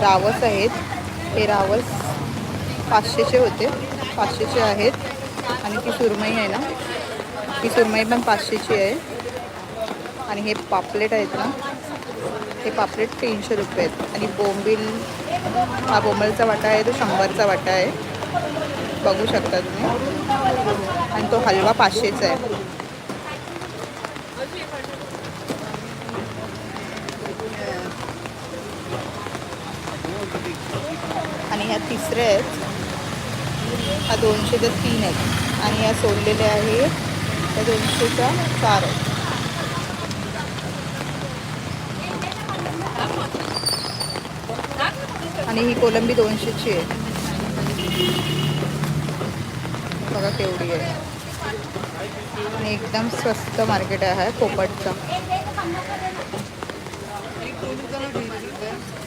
रावस आहेत. हे रावस पाचशेचे होते. पाचशेचे आहेत. आणि ती सुरमई आहे ना. ही सुरमई पण पाचशेची आहे. आणि हे पापलेट आहेत ना. हे पापलेट तीनशे रुपये आहेत. आणि बोंबील हा बोंबलचा वाटा आहे. तो शंभरचा वाटा आहे. बघू शकता तुम्ही. आणि तो हलवा पाचशेचा आहे. आणि आहेत. हा दोनशेचा तीन आहेत. आणि या सोडलेल्या आहेत त्या दोनशेच्या चार आहेत. आणि ही कोलंबी दोनशेची आहे. बघा केवढी आहे. आणि एकदम स्वस्त मार्केट आहे पोपटचा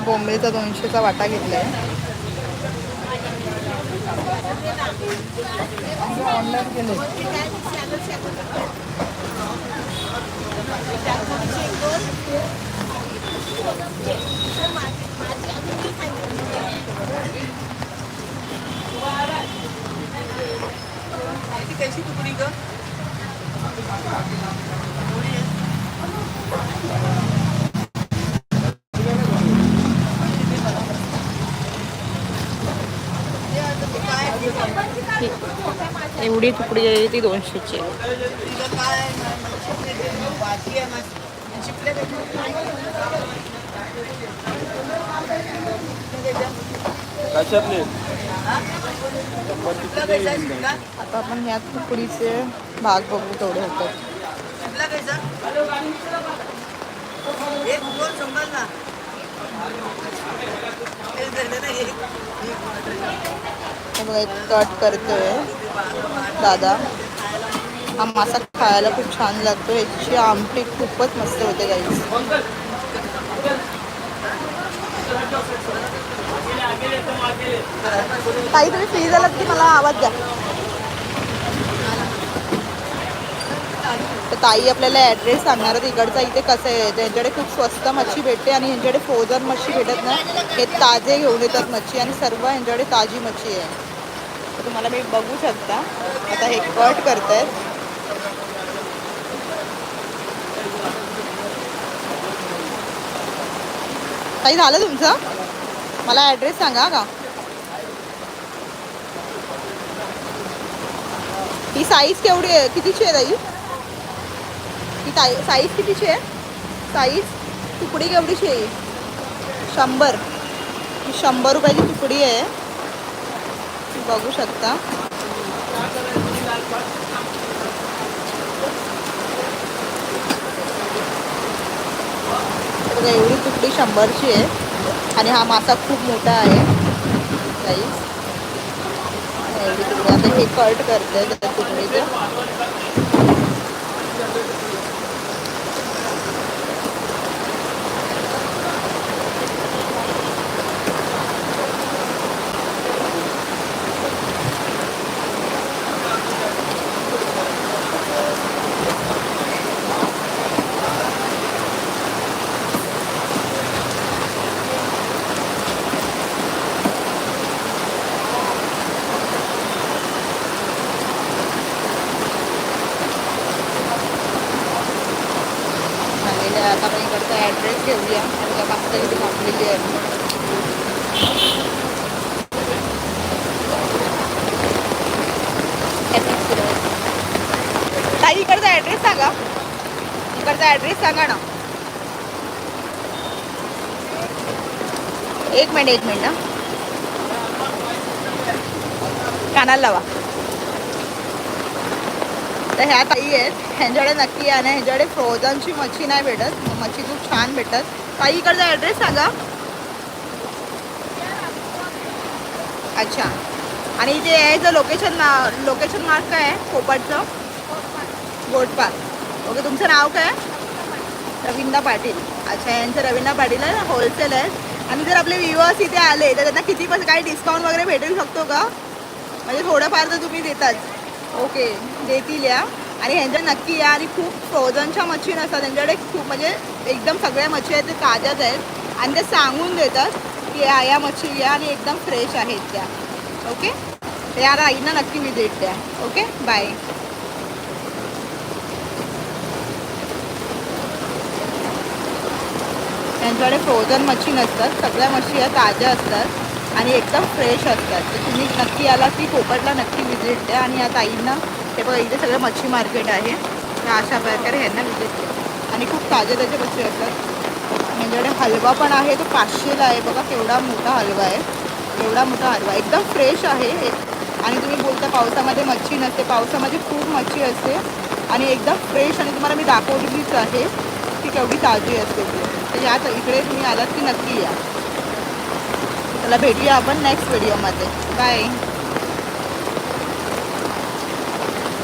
बोंबेचा दोनशेचा वाटा घेतला आहे ऑनलाईन केले ती कशी तुकडी ग एवढी तुकडी आहे ती दोनशेची आता आपण ह्या तुकडीचे भाग बघू तेवढे होतात कट करतोय. दादा हा मासा खायला खूप छान लागतो. याची आमटी खूपच मस्त होते गाईस ताई तुम्ही फ्री झालात की मला आवाज द्या. तर ताई आपल्याला ॲड्रेस सांगणार आहे इकडचा इथे कसं आहे? त्यांच्याकडे खूप स्वस्त मच्छी भेटते आणि यांच्याकडे फ्रोझन मच्छी भेटत ना हे ताजे घेऊन येतात मच्छी आणि सर्व यांच्याकडे ताजी मच्छी आहे. तुम्हाला मी बघू शकता. आता हे कट करतायत. काही झालं तुमचं? मला ॲड्रेस सांगा का? ही साईज केवढी आहे? कितीची आहे ताई? ही ताई साईज कितीची आहे? साईज तुकडी केवढीची आहे? शंभर. ही शंभर रुपयाची तुकडी आहे. बघू शकता. बघा एवढी तुकडी शंभरची आहे. आणि हा मासा खूप मोठा आहे. साईज एवढी तुकडी. आता हे कट करते त्या तुकडीचं. आहे आता आपण इकडचा ॲड्रेस घेऊया. आपल्या पास्ता इथे थांबलेली आहे. ताई इकडचा ॲड्रेस सांगा. इकडचा ॲड्रेस सांगा ना. एक मिनिट एक मिनिट ना कानाला लावा. तर ह्या ताई आहेत. ह्यांच्याकडे नक्की या ना. ह्यांच्याकडे फ्रोझनची मच्छी नाही भेटत. मच्छी खूप छान भेटतात. ताई इकडचा ॲड्रेस सांगा. अच्छा. आणि इथे यायचं लोकेशन लोकेशन मार्क काय आहे? कोपाटचं गोटपाक ओके तुमचं नाव काय? रवींदा पाटील. अच्छा यांचं रवींदा पाटील आहे होलसेल आहे आणि जर आपले व्ह्युअर्स इथे आले तर त्यांना किती पैसे काही डिस्काउंट वगैरे भेटू शकतो का? म्हणजे थोडंफार तर तुम्ही देताच. ओके देतील या. आणि ह्यांच्या नक्की या आणि खूप फ्रोझनच्या मच्छी नसतात त्यांच्याकडे खूप म्हणजे एकदम सगळ्या मच्छी आहेत ते ताज्याच आहेत. आणि ते सांगून देतात की या या मच्छी घ्या आणि एकदम फ्रेश आहेत त्या. ओके? या राईना नक्की विजिट द्या. ओके? बाय त्यांच्याकडे फ्रोझन मच्छी नसतात. सगळ्या मच्छी या ताज्या असतात. आणि एकदम फ्रेश असतात. तर तुम्ही नक्की आला की कोकणला नक्की विजिट द्या आणि या ताईंना हे बघा इथे सगळं मच्छी मार्केट आहे. तर अशा प्रकारे ह्यांना विजिट द्या आणि खूप ताजे ताजे मच्छी असतात. म्हणजे हलवा पण आहे तो पाचशेला आहे. बघा केवढा मोठा हलवा आहे. एवढा मोठा हलवा. एकदम फ्रेश आहे आणि तुम्ही बोलता पावसामध्ये मच्छी नसते. पावसामध्ये खूप मच्छी असते. आणि एकदम फ्रेश आणि तुम्हाला मी दाखवलेलीच आहे की केवढी ताजी असते तर या इकडे तुम्ही आलात की नक्की या. चला भेटूया आपण नेक्स्ट व्हिडिओमध्ये बाय